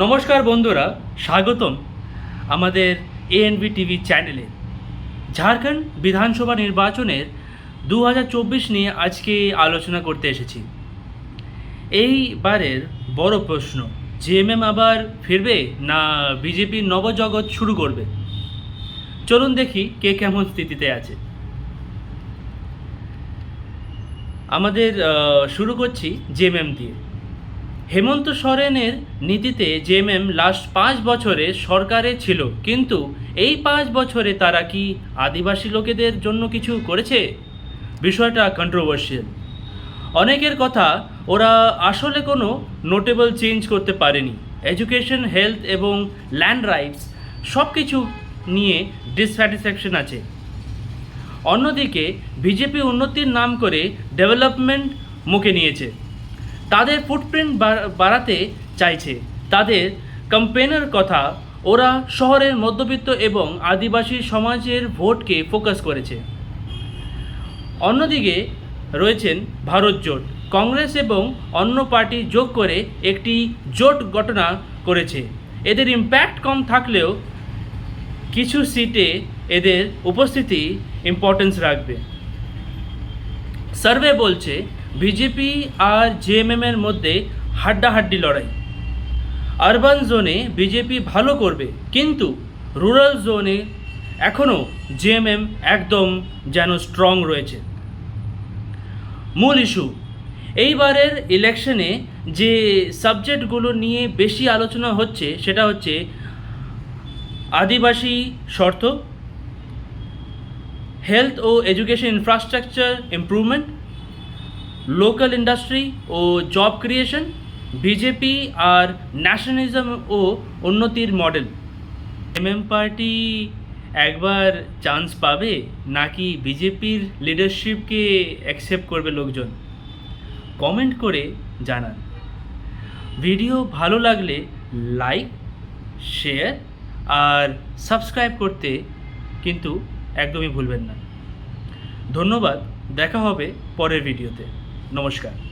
নমস্কার বন্ধুরা, স্বাগতম আমাদের এএনবি টিভি চ্যানেলে। ঝাড়খণ্ড বিধানসভা নির্বাচনের দু হাজার চব্বিশ নিয়ে আজকে আলোচনা করতে এসেছি। এইবারের বড় প্রশ্ন জেএমএম আবার ফিরবে না বিজেপির নবজগৎ শুরু করবে? চলুন দেখি কে কেমন স্থিতিতে আছে। আমাদের শুরু করছি জেএমএম দিয়ে। হেমন্ত সোরেনের নীতিতে জেএমএম লাস্ট পাঁচ বছরে সরকারে ছিল, কিন্তু এই পাঁচ বছরে তারা কি আদিবাসী লোকেদের জন্য কিছু করেছে? বিষয়টা কন্ট্রোভার্সিয়াল অনেকের কথা, ওরা আসলে কোনো নোটেবল চেঞ্জ করতে পারেনি। এডুকেশন হেলথ এবং ল্যান্ড রাইটস সব কিছু নিয়ে ডিসস্যাটিসফ্যাকশন আছে। অন্যদিকে বিজেপি উন্নতির নাম করে ডেভেলপমেন্ট মুখে নিয়েছে। তাদের ফুটপ্রিন্ট বাড়াতে চাইছে। তাদের ক্যাম্পেনের কথা ওরা শহরের মধ্যবিত্ত এবং আদিবাসী সমাজের ভোটকে ফোকাস করেছে। অন্যদিকে রয়েছেন ভারত জোট। কংগ্রেস এবং অন্য পার্টি যোগ করে একটি জোট গঠনা করেছে। এদের ইম্প্যাক্ট কম থাকলেও কিছু সিটে এদের উপস্থিতি ইম্পর্টেন্স রাখবে। সার্ভে বলছে, বিজেপি আর জেএমএম এর মধ্যে হাড্ডাহাড্ডি লড়াই। আরবান জোনে বিজেপি ভালো করবে, কিন্তু রুরাল জোনে এখনও জেএমএম একদম যেন স্ট্রং রয়েছে। মূল ইস্যু, এইবারের ইলেকশনে যে সাবজেক্টগুলো নিয়ে বেশি আলোচনা হচ্ছে, সেটা হচ্ছে আদিবাসী শর্ত হেলথ ও education infrastructure improvement local industry ও জব ক্রিয়েশন বিজেপি আর ন্যাশনালিজম ও উন্নতির মডেল এমএম পার্টি একবার চান্স পাবে নাকি বিজেপির লিডারশিপকে অ্যাকসেপ্ট করবে লোকজন? কমেন্ট করে জানান। ভিডিও ভালো লাগলে লাইক শেয়ার আর সাবস্ক্রাইব করতে কিন্তু একদমই ভুলবেন না। ধন্যবাদ দেখা হবে পরের ভিডিওতে। নমস্কার।